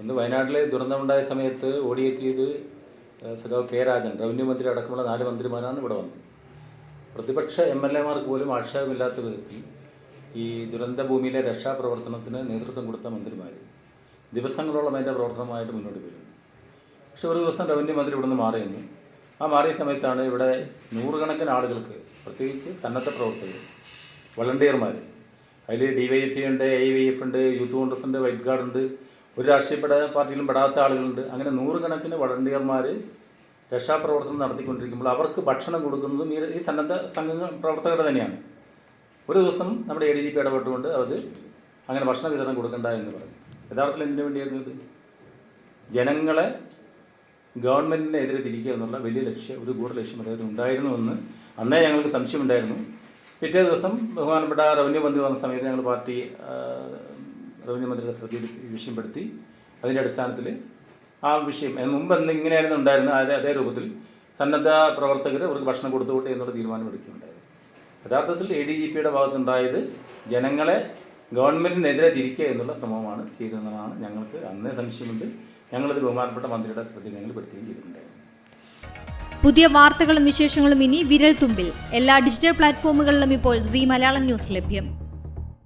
ഒന്ന് വയനാട്ടിലെ ദുരന്തമുണ്ടായ സമയത്ത് ഓടിയെത്തിയത് സഖാവ് കെ രാജൻ റവന്യൂ മന്ത്രി അടക്കമുള്ള നാല് മന്ത്രിമാരാണ് ഇവിടെ വന്നത്. പ്രതിപക്ഷ എം എൽ എമാർക്ക് പോലും ആക്ഷേപമില്ലാത്ത വിധത്തിൽ ഈ ദുരന്ത ഭൂമിയിലെ രക്ഷാപ്രവർത്തനത്തിന് നേതൃത്വം കൊടുത്ത മന്ത്രിമാർ ദിവസങ്ങളോളം അതിന്റെ പ്രവർത്തനമായിട്ട് മുന്നോട്ട് വരുന്നു പക്ഷെ ഒരു ദിവസം റവന്യൂ മന്ത്രി ഇവിടുന്ന് മാറിയെന്നു. ആ മാറിയ സമയത്താണ് ഇവിടെ നൂറുകണക്കിന് ആളുകൾക്ക് പ്രത്യേകിച്ച് സന്നദ്ധ പ്രവർത്തകർ വളണ്ടിയർമാർ അതിൽ ഡി വൈ എഫ് സി ഉണ്ട് എ വൈ എഫ് ഉണ്ട് യൂത്ത് കോൺഗ്രസ് ഉണ്ട് വൈറ്റ് ഗാർഡ് ഉണ്ട് ഒരു രാഷ്ട്രീയ പെട പാർട്ടിയിലും പെടാത്ത ആളുകളുണ്ട്. അങ്ങനെ നൂറുകണക്കിന് വളണ്ടിയർമാർ രക്ഷാപ്രവർത്തനം നടത്തിക്കൊണ്ടിരിക്കുമ്പോൾ അവർക്ക് ഭക്ഷണം കൊടുക്കുന്നതും ഈ ഈ സന്നദ്ധ സംഘങ്ങൾ പ്രവർത്തകർ തന്നെയാണ്. ഒരു ദിവസം നമ്മുടെ എ ഡി ജി പി ഇടപെട്ടുകൊണ്ട് അത് അങ്ങനെ ഭക്ഷണ വിതരണം കൊടുക്കണ്ട എന്ന് പറഞ്ഞു. യഥാർത്ഥത്തിൽ എന്തിനു വേണ്ടിയായിരുന്നു ഇത്? ജനങ്ങളെ ഗവൺമെന്റിനെതിരെ തിരിക്കുക എന്നുള്ള വലിയ ലക്ഷ്യം ഒരു ഗൂഢ ലക്ഷ്യം അദ്ദേഹത്തിന് ഉണ്ടായിരുന്നുവെന്ന് അന്നേ ഞങ്ങൾക്ക് സംശയമുണ്ടായിരുന്നു. പിറ്റേ ദിവസം ബഹുമാനപ്പെട്ട റവന്യൂ മന്ത്രി വന്ന സമയത്ത് ഞങ്ങൾ പാർട്ടി റവന്യൂ മന്ത്രിയുടെ ശ്രദ്ധയിൽ ഈ വിഷയം പെടുത്തി. അതിന്റെ അടിസ്ഥാനത്തിൽ ആ വിഷയം മുമ്പ് എന്ന് ഇങ്ങനെയായിരുന്നു ഉണ്ടായിരുന്നത് അതേ അതേ രൂപത്തിൽ സന്നദ്ധ പ്രവർത്തകർ അവർക്ക് ഭക്ഷണം കൊടുത്തുകൊട്ടെ എന്നുള്ള തീരുമാനം എടുക്കുകയുണ്ടായത് യഥാർത്ഥത്തിൽ എ ഡി ജി പിയുടെ ഭാഗത്തുണ്ടായത് ജനങ്ങളെ ഗവൺമെന്റിനെതിരെ തിരിക്കുക എന്നുള്ള ശ്രമമാണ് ചെയ്തതെന്നാണ് ഞങ്ങൾക്ക് അന്നേ സംശയമുണ്ട്. ഞങ്ങളത് ബഹുമാനപ്പെട്ട മന്ത്രിയുടെ ശ്രദ്ധയിൽ ഞങ്ങൾ പെടുത്തുകയും ചെയ്തിട്ടുണ്ടായിരുന്നു പുതിയ വാർത്തകളും വിശേഷങ്ങളും ഇനി വിരൽ തുമ്പിൽ എല്ലാ ഡിജിറ്റൽ പ്ലാറ്റ്ഫോമുകളിലും ഇപ്പോൾ സി മലയാളം ന്യൂസ് ലഭ്യം.